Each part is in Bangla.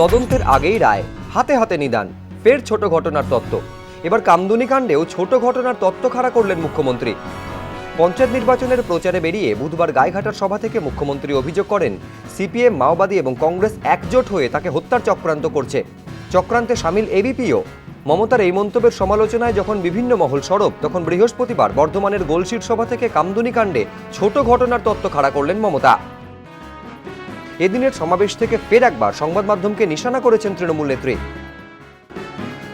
তদন্তের আগেই রায়, হাতে হাতে নিদান, ফের ছোট ঘটনার তত্ত্ব। এবার কামদুনি কাণ্ডেও ছোট ঘটনার তত্ত্ব খাড়া করলেন মুখ্যমন্ত্রী। পঞ্চায়েত নির্বাচনের প্রচারে বেরিয়ে বুধবার গাইঘাটার সভা থেকে মুখ্যমন্ত্রী অভিযোগ করেন, সিপিএম, মাওবাদী এবং কংগ্রেস একজোট হয়ে তাকে হত্যার চক্রান্ত করছে। চক্রান্তে সামিল এবিপিও। মমতার এই মন্তব্যের সমালোচনায় যখন বিভিন্ন মহল সরব, তখন বৃহস্পতিবার বর্ধমানের গোলশির সভা থেকে কামদুনি কাণ্ডে ছোট ঘটনার তত্ত্ব খাড়া করলেন মমতা। এদিনের সমাবেশ থেকে ফের একবার সংবাদ মাধ্যমকে নিশানা করেছেন তৃণমূল নেত্রী।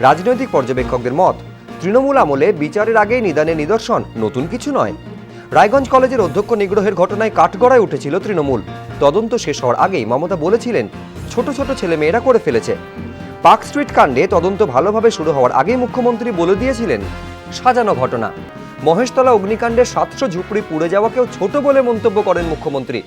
রাজনৈতিক পর্যবেক্ষকদের মত, তৃণমূল আমলে বিচারের আগেই নিদানে নিদর্শন, নতুন কিছু নয়। রায়গঞ্জ কলেজের অধ্যক্ষ নিগ্রহের ঘটনায় কাঠগড়ায় উঠেছিল তৃণমূল। তদন্ত শেষ হওয়ার আগেই মমতা বলেছিলেন, ছোট ছোট ছেলে মেয়েরা করে ফেলেছে। পার্ক স্ট্রিট কাণ্ডে তদন্ত ভালোভাবে শুরু হওয়ার আগেই মুখ্যমন্ত্রী বলে দিয়েছিলেন, সাজানো ঘটনা। মহেশতলা অগ্নিকাণ্ডে সাতশো ঝুপড়ি পুড়ে যাওয়াকেও ছোট বলে মন্তব্য করেন মুখ্যমন্ত্রী।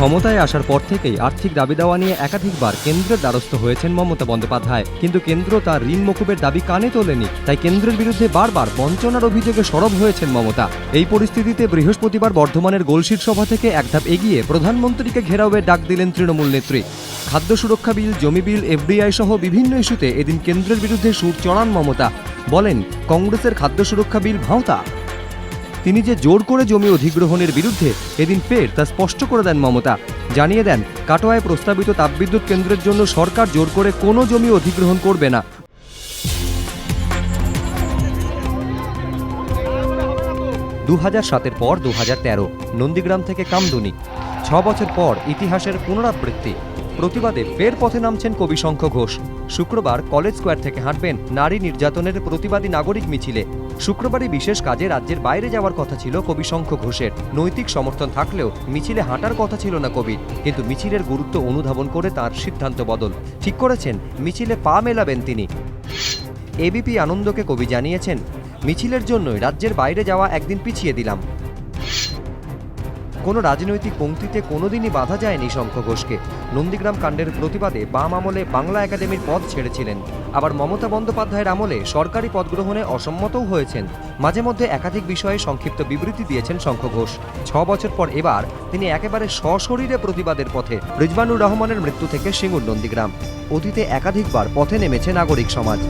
ক্ষমতায় আসার পর থেকেই আর্থিক দাবি দেওয়া নিয়ে একাধিকবার কেন্দ্রের দ্বারস্থ হয়েছেন মমতা বন্দ্যোপাধ্যায়। কিন্তু কেন্দ্র তার ঋণ মকুবের দাবি কানে তোলেনি। তাই কেন্দ্রের বিরুদ্ধে বারবার বঞ্চনার অভিযোগে সরব হয়েছেন মমতা। এই পরিস্থিতিতে বৃহস্পতিবার বর্ধমানের গোলশির সভা থেকে এক ধাপ এগিয়ে প্রধানমন্ত্রীকে ঘেরাওয়ের ডাক দিলেন তৃণমূল নেত্রী। খাদ্য সুরক্ষা বিল, জমি বিল, এফডিআই সহ বিভিন্ন ইস্যুতে এদিন কেন্দ্রের বিরুদ্ধে সুর চড়ান মমতা। বলেন, কংগ্রেসের খাদ্য সুরক্ষা বিল ভাঁওতা। তিনি যে জোর করে জমি অধিগ্রহণের বিরুদ্ধে এদিন ফের তা স্পষ্ট করে দেন মমতা। জানিয়ে দেন, কাটোয়ায় প্রস্তাবিত তাপবিদ্যুৎ কেন্দ্রের জন্য সরকার জোর করে কোনো জমি অধিগ্রহণ করবে না। দু হাজার সাতের পর দু হাজার তেরো, নন্দীগ্রাম থেকে কামদুনি। ছ বছর পর ইতিহাসের পুনরাবৃত্তি। প্রতিবাদে ফের পথে নামছেন কবি শঙ্খ ঘোষ। শুক্রবার কলেজ স্কোয়ার থেকে হাঁটবেন নারী নির্যাতনের প্রতিবাদী নাগরিক মিছিলে। শুক্রবারই বিশেষ কাজে রাজ্যের বাইরে যাওয়ার কথা ছিল কবি শঙ্খ ঘোষের। নৈতিক সমর্থন থাকলেও মিছিলে হাঁটার কথা ছিল না কবির, কিন্তু মিছিলের গুরুত্ব অনুধাবন করে তার সিদ্ধান্ত বদল। ঠিক করেছেন, মিছিলে পা মেলাবেন তিনি। এবিপি আনন্দকে কবি জানিয়েছেন মিছিলের জন্যই রাজ্যের বাইরে যাওয়া একদিন পিছিয়ে দিলাম। কোনো রাজনৈতিক পংক্তিতে কোনোদিনই বাধা যায়নি শঙ্খ ঘোষকে। নন্দীগ্রাম কাণ্ডের প্রতিবাদে বাম আমলে বাংলা একাডেমির পদ ছেড়েছিলেন। আবার মমতা বন্দ্যোপাধ্যায়ের আমলে সরকারি পদ গ্রহণে অসম্মতও হয়েছেন। মাঝে মধ্যে একাধিক বিষয়ে সংক্ষিপ্ত বিবৃতি দিয়েছেন শঙ্খ ঘোষ। ছ বছর পর এবার তিনি একেবারে সশরীরে প্রতিবাদের পথে রিজবানুর রহমানের মৃত্যু থেকে সিঙ্গুর নন্দীগ্রাম। অতীতে একাধিকবার পথে নেমেছে নাগরিক সমাজ।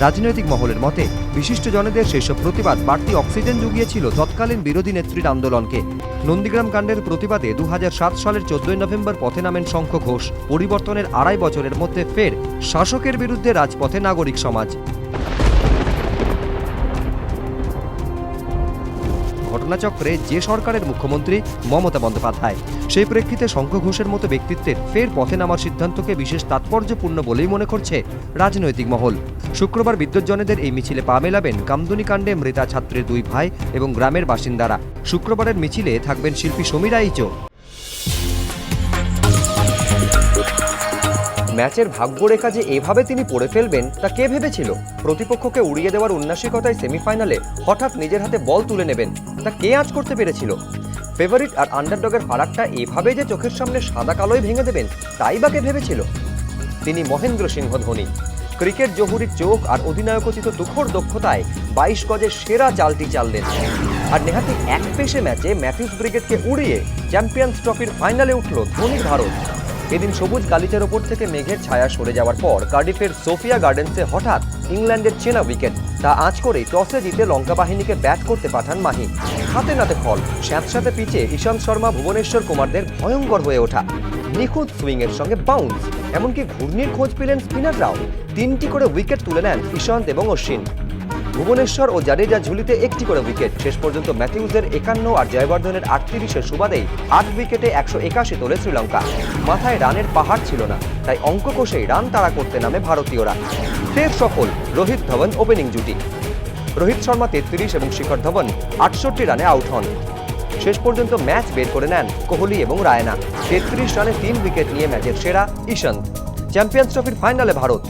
রাজনৈতিক মহলের মতে, বিশিষ্ট জনেদের সেসব প্রতিবাদ বাড়তি অক্সিজেন জুগিয়েছিল তৎকালীন বিরোধী নেত্রীর আন্দোলনকে। নন্দীগ্রাম কাণ্ডের প্রতিবাদে দু হাজার সাত সালের চোদ্দই নভেম্বর পথে নামেন শঙ্খ ঘোষ। পরিবর্তনের আড়াই বছরের মধ্যে ফের শাসকের বিরুদ্ধে রাজপথে নাগরিক সমাজ। ঘটনাচক্রে যে সরকারের মুখ্যমন্ত্রী মমতা বন্দ্যোপাধ্যায়। সেই প্রেক্ষিতে শঙ্খ ঘোষের মতো ব্যক্তিত্বের ফের পথে নামার সিদ্ধান্তকে বিশেষ তাৎপর্যপূর্ণ বলেই মনে করছে রাজনৈতিক মহল। শুক্রবার বিদ্যুৎজনেদের এই মিছিলে পা মেলাবেন কামদুনি কাণ্ডে মৃতা ছাত্রের দুই ভাই এবং গ্রামের বাসিন্দারা। শুক্রবারের মিছিলে থাকবেন শিল্পী সমীর আইচও ম্যাচের ভাগ্যরেখা যে এভাবে তিনি পড়ে ফেলবেন, তা কে ভেবেছিল? প্রতিপক্ষকে উড়িয়ে দেওয়ার উন্নাসিকতায় সেমিফাইনালে হঠাৎ নিজের হাতে বল তুলে নেবেন, তা কে আজ করতে পেরেছিল? ফেভারিট আর আন্ডারডগের ফারাকটা এভাবে যে চোখের সামনে সাদা কালোই ভেঙে দেবেন, তাই বা কে ভেবেছিল? তিনি মহেন্দ্র সিংহ ধোনি। ক্রিকেট জহুরির চোখ আর অধিনায়কোচিত দুঃখর দক্ষতায় বাইশ গজের সেরা চালটি চাললেন। আর নেহাতি এক পেশে ম্যাচে ম্যাথিউস ব্রিগেডকে উড়িয়ে চ্যাম্পিয়ন্স ট্রফির ফাইনালে উঠল ধোনির ভারত। এদিন সবুজ গালিচার ওপর থেকে মেঘের ছায়া সরে যাওয়ার পর কার্ডিফের সোফিয়া গার্ডেন্সে হঠাৎ ইংল্যান্ডের চেনা উইকেট। তা আঁচ করেই টসে জিতে লঙ্কা বাহিনীকে ব্যাট করতে পাঠান মাহি। হাতে নাতে ফল, স্যাঁতস্যাঁতে পিচে ঈশান্ত শর্মা, ভুবনেশ্বর কুমারদের ভয়ঙ্কর হয়ে ওঠা। নিখুঁত সুইংয়ের সঙ্গে বাউন্স এমনকি ঘূর্ণির খোঁজ পেলেন স্পিনাররাও তিনটি করে উইকেট তুলে নেন ঈশান্ত এবং অশ্বিন। ভুবনেশ্বর ও জাডেজা ঝুলিতে একটি করে উইকেট। শেষ পর্যন্ত ম্যাথিউজের একান্ন আর জয়বর্ধনের আটত্রিশের সুবাদেই আট উইকেটে একশো একাশি তোলে শ্রীলঙ্কা। মাথায় রানের পাহাড় ছিল না, তাই অঙ্ক কষেই রান তাড়া করতে নামে ভারতীয়রা। ফের সফল রোহিত ধবন ওপেনিং জুটি। রোহিত শর্মা তেত্রিশ এবং শিখর ধবন আটষট্টি রানে আউট হন। শেষ পর্যন্ত ম্যাচ বের করে নেন কোহলি এবং রায়না। তেত্রিশ রানে তিন উইকেট নিয়ে ম্যাচের সেরা ঈশান্ত। চ্যাম্পিয়ন্স ট্রফির ফাইনালে ভারত